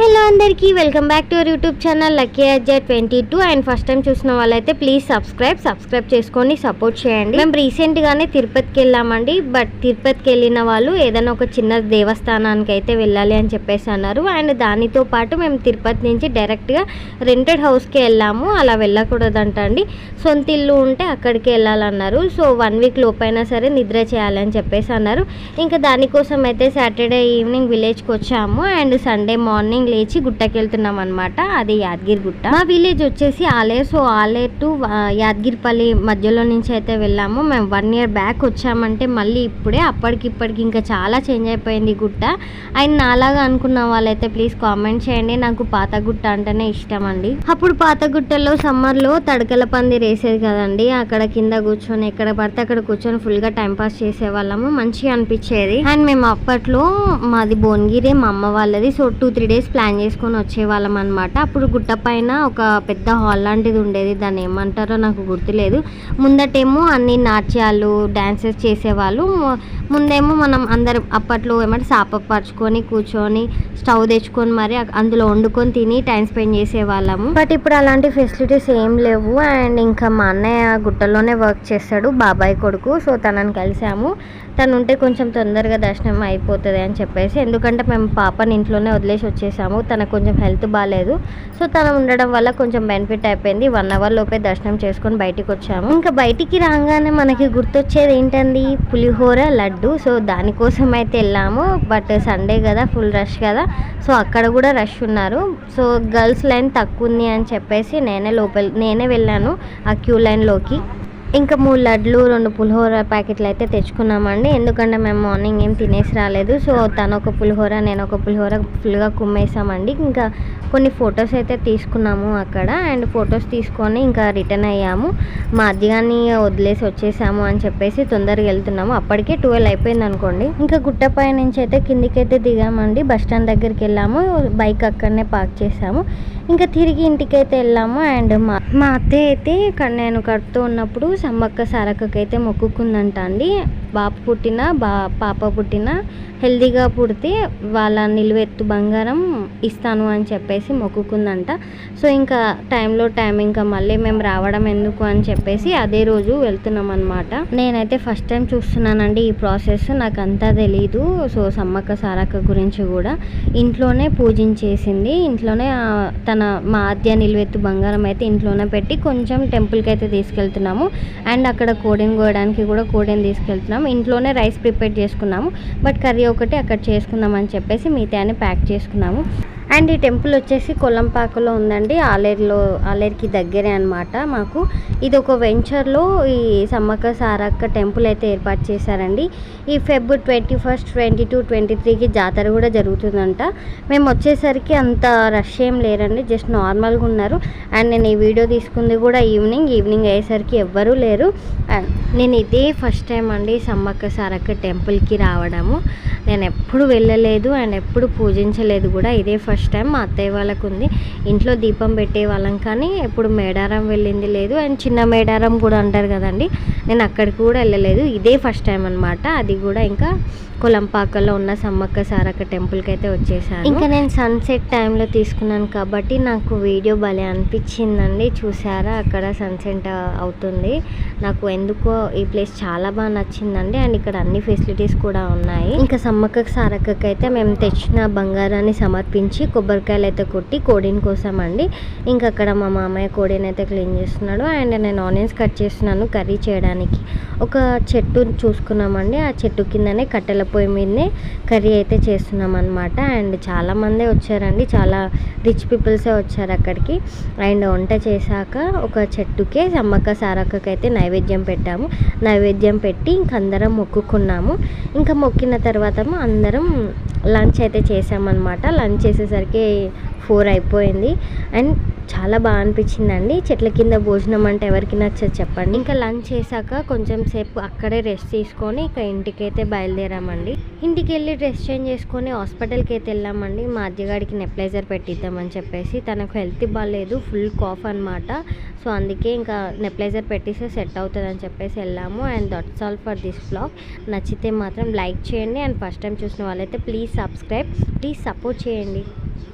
Hello అందరికీ welcome back to our YouTube channel Lucky అజ్జా twenty two and first time చూసిన వాళ్ళైతే please subscribe subscribe చేసుకొని support చేయండి. మేము రీసెంట్గానే తిరుపతికి వెళ్ళామండి. బట్ తిరుపతికి వెళ్ళిన వాళ్ళు ఏదైనా ఒక చిన్న దేవస్థానానికి అయితే వెళ్ళాలి అని చెప్పేసి అన్నారు. అండ్ దానితో పాటు మేము తిరుపతి నుంచి డైరెక్ట్గా రెంటెడ్ హౌస్కి వెళ్ళాము. అలా వెళ్ళకూడదంట అండి సొంత ఇల్లు ఉంటే అక్కడికి వెళ్ళాలన్నారు. సో వన్ వీక్ లోపైనా సరే నిద్ర చేయాలని చెప్పేసి అన్నారు. ఇంకా దానికోసం అయితే సాటర్డే ఈవినింగ్ విలేజ్కి వచ్చాము. అండ్ సండే మార్నింగ్ లేచి గుట్టకి వెళ్తున్నాం అనమాట అది యాదగిరి గుట్ట. మా విలేజ్ వచ్చేసి ఆలేరు సో ఆలేరు టు యాదగిరిపల్లి మధ్యలో నుంచి అయితే వెళ్ళాము. మేము వన్ ఇయర్ బ్యాక్ వచ్చామంటే మళ్ళీ ఇప్పుడే అప్పటికిప్పటికి ఇంకా చాలా చేంజ్ అయిపోయింది ఈ గుట్ట. అండ్ నాలాగా అనుకున్న వాళ్ళైతే ప్లీజ్ కామెంట్ చేయండి. నాకు పాత గుట్ట అంటేనే ఇష్టం అండి. అప్పుడు పాత గుట్టలో సమ్మర్లో తడకల పందిరి వేసేది కదండి. అక్కడ కింద కూర్చొని ఎక్కడ పడితే అక్కడ కూర్చొని ఫుల్గా టైంపాస్ చేసేవాళ్ళము చేసే వాళ్ళము మంచిగా అనిపించేది. అండ్ మేము అప్పట్లో మాది భువనగిరి మా అమ్మ వాళ్ళది. So two three days plan చేసుకొని వచ్చేవాళ్ళం అనమాట అప్పుడు గుట్ట పైన ఒక పెద్ద హాల్ లాంటిది ఉండేది. దాన్ని ఏమంటారో నాకు గుర్తులేదు. ముందటేమో అన్ని నాట్యాలు డ్యాన్సెస్ చేసేవాళ్ళు. ముందేమో మనం అందరం అప్పట్లో ఏమంటే సాప పరుచుకొని కూర్చొని స్టవ్ తెచ్చుకొని మరి అందులో వండుకొని తిని టైం స్పెండ్ చేసేవాళ్ళము. బట్ ఇప్పుడు అలాంటి ఫెసిలిటీస్ ఏం లేవు. అండ్ ఇంకా మా అన్నయ్య గుట్టలోనే వర్క్ చేస్తాడు బాబాయ్ కొడుకు. సో తనని కలిసాము. తను ఉంటే కొంచెం తొందరగా దర్శనం అయిపోతుంది అని చెప్పేసి. ఎందుకంటే మేము పాపని ఇంట్లోనే వదిలేసి వచ్చేసి చేసాము తనకు కొంచెం హెల్త్ బాగాలేదు సో తను ఉండడం వల్ల కొంచెం బెనిఫిట్ అయిపోయింది. వన్ అవర్ లోపే దర్శనం చేసుకొని బయటికి వచ్చాము. ఇంకా బయటికి రాగానే మనకి గుర్తొచ్చేది ఏంటండి? పులిహోర లడ్డు. సో దానికోసం అయితే వెళ్ళాము. బట్ సండే కదా ఫుల్ రష్ కదా. సో అక్కడ కూడా రష్ ఉన్నారు. సో గర్ల్స్ లైన్ తక్కువ ఉంది అని చెప్పేసి నేనే లోపల నేనే వెళ్ళాను ఆ క్యూ లైన్లోకి ఇంకా మూడు లడ్లు రెండు పులిహోర ప్యాకెట్లు అయితే తెచ్చుకున్నామండి. ఎందుకంటే మేము మార్నింగ్ ఏం తినేసి రాలేదు. సో తను ఒక పులిహోర నేను ఒక పులిహోర ఫుల్గా కుమ్మేసామండి. ఇంకా కొన్ని ఫొటోస్ అయితే తీసుకున్నాము అక్కడ. అండ్ ఫొటోస్ తీసుకొని ఇంకా రిటర్న్ అయ్యాము. మా అద్దెగాన్ని వదిలేసి వచ్చేసాము అని చెప్పేసి తొందరగా వెళ్తున్నాము. అప్పటికే ట్వెల్వ్ అయిపోయింది అనుకోండి ఇంకా గుట్టపై నుంచి అయితే కిందికైతే అయితే దిగామండి. బస్ స్టాండ్ దగ్గరికి వెళ్ళాము. బైక్ అక్కడనే పార్క్ చేసాము. ఇంకా తిరిగి ఇంటికి అయితే వెళ్ళాము అండ్ మా మా అత్తయ్య అయితే నేను కడుతూ ఉన్నప్పుడు సమ్మక్క సారక్కకైతే మొక్కుకుందంట అండి. బాబు పుట్టిన బా పాప పుట్టిన హెల్దీగా పుడితే వాళ్ళ నిలువెత్తు బంగారం ఇస్తాను అని చెప్పేసి మొక్కుకుందంట. సో ఇంకా టైంలో టైం ఇంకా మళ్ళీ మేము రావడం ఎందుకు అని చెప్పేసి అదే రోజు వెళ్తున్నాం అనమాట నేనైతే ఫస్ట్ టైం చూస్తున్నానండి ఈ ప్రాసెస్ నాకు అంతా తెలీదు. సో సమ్మక్క సారక్క గురించి కూడా. ఇంట్లోనే పూజించేసింది. ఇంట్లోనే తన మా నిలువెత్తు బంగారం అయితే ఇంట్లోనే పెట్టి కొంచెం టెంపుల్కి అయితే తీసుకెళ్తున్నాము. అండ్ అక్కడ కోడిని కోయడానికి కూడా కోడిని తీసుకెళ్తున్నాం. చేసుకున్నాం. ఇంట్లోనే రైస్ ప్రిపేర్ చేసుకున్నాము. బట్ కర్రీ ఒకటి అక్కడ చేసుకుందాం అని చెప్పేసి అని ప్యాక్ చేసుకున్నాము. అండ్ ఈ టెంపుల్ వచ్చేసి కొల్లంపాకలో ఉందండి. ఆలేరులో ఆలేరుకి దగ్గరే అనమాట మాకు. ఇది ఒక వెంచర్లో ఈ సమ్మక్క సారక్క టెంపుల్ అయితే ఏర్పాటు చేశారండి. ఈ Feb twenty first twenty two twenty త్రీకి జాతర కూడా జరుగుతుందంట. మేము వచ్చేసరికి అంత రష్ ఏం లేరండి జస్ట్ నార్మల్గా ఉన్నారు. అండ్ నేను ఈ వీడియో తీసుకుంది కూడా ఈవినింగ్ ఈవినింగ్ అయ్యేసరికి ఎవ్వరూ లేరు. అండ్ నేను ఇదే ఫస్ట్ టైం అండి సమ్మక్క సారక్క టెంపుల్కి రావడము. నేను ఎప్పుడు వెళ్ళలేదు అండ్ ఎప్పుడు పూజించలేదు కూడా ఇదే ఫస్ట్ టైం. మా అత్తయ్య వాళ్ళకు ఉంది. ఇంట్లో దీపం పెట్టే వాళ్ళం కానీ ఎప్పుడు మేడారం వెళ్ళింది లేదు. అండ్ చిన్న మేడారం కూడా అంటారు కదండి నేను అక్కడికి కూడా వెళ్ళలేదు. ఇదే ఫస్ట్ టైం అనమాట అది కూడా ఇంకా కొలంపాకలో ఉన్న సమ్మక్క సారక్క టెంపుల్కి అయితే వచ్చేసాను. ఇంకా నేను సన్సెట్ టైంలో తీసుకున్నాను కాబట్టి నాకు వీడియో భలే అనిపించిందండి. చూసారా? అక్కడ సన్సెట్ అవుతుంది. నాకు ఎందుకో ఈ ప్లేస్ చాలా బాగా నచ్చిందండి. అండ్ ఇక్కడ అన్ని ఫెసిలిటీస్ కూడా ఉన్నాయి. ఇంకా అమ్మకకు సారక్కకి అయితే మేము తెచ్చిన బంగారాన్ని సమర్పించి కొబ్బరికాయలు అయితే కొట్టి కోడిని కోసామండి. ఇంకా అక్కడ మా మామయ్య కోడిని అయితే క్లీన్ చేస్తున్నాడు. అండ్ నేను ఆనియన్స్ కట్ చేస్తున్నాను కర్రీ చేయడానికి. ఒక చెట్టు చూసుకున్నామండి. ఆ చెట్టు కిందనే కట్టెల పొయ్యి మీదనే కర్రీ అయితే చేస్తున్నాం అనమాట అండ్ చాలామందే వచ్చారండి. చాలా రిచ్ పీపుల్సే వచ్చారు అక్కడికి. అండ్ వంట చేశాక ఒక చెట్టుకే అమ్మక్క సారక్కకి అయితే నైవేద్యం పెట్టాము. నైవేద్యం పెట్టి ఇంక అందరం మొక్కుకున్నాము. ఇంకా మొక్కిన తర్వాత అందరం లంచ్ అయితే చేసామన్నమాట. లంచ్ చేసేసరికి ఫోర్ అయిపోయింది. అండ్ చాలా బాగా అనిపించిందండి. చెట్ల కింద భోజనం అంటే ఎవరికి నచ్చదు చెప్పండి. ఇంకా లంచ్ చేశాక కొంచెం సేపు అక్కడే రెస్ట్ తీసుకొని ఇక ఇంటికి అయితే బయలుదేరామండి. ఇంటికి వెళ్ళి డ్రెస్ చేంజ్ చేసుకొని హాస్పిటల్కి అయితే వెళ్ళామండి. మా అద్దెగాడికి నెప్లైజర్ పెట్టిద్దామని చెప్పేసి తనకు హెల్త్ బాగాలేదు ఫుల్ కాఫ్ అనమాట సో అందుకే ఇంకా నెప్లైజర్ పెట్టేస్తే సెట్ అవుతుంది అని చెప్పేసి వెళ్ళాము. And that's all for this blog. నచ్చితే మాత్రం లైక్ చేయండి. అండ్ ఫస్ట్ టైం చూసిన వాళ్ళైతే ప్లీజ్ సబ్స్క్రైబ్ ప్లీజ్ సపోర్ట్ చేయండి.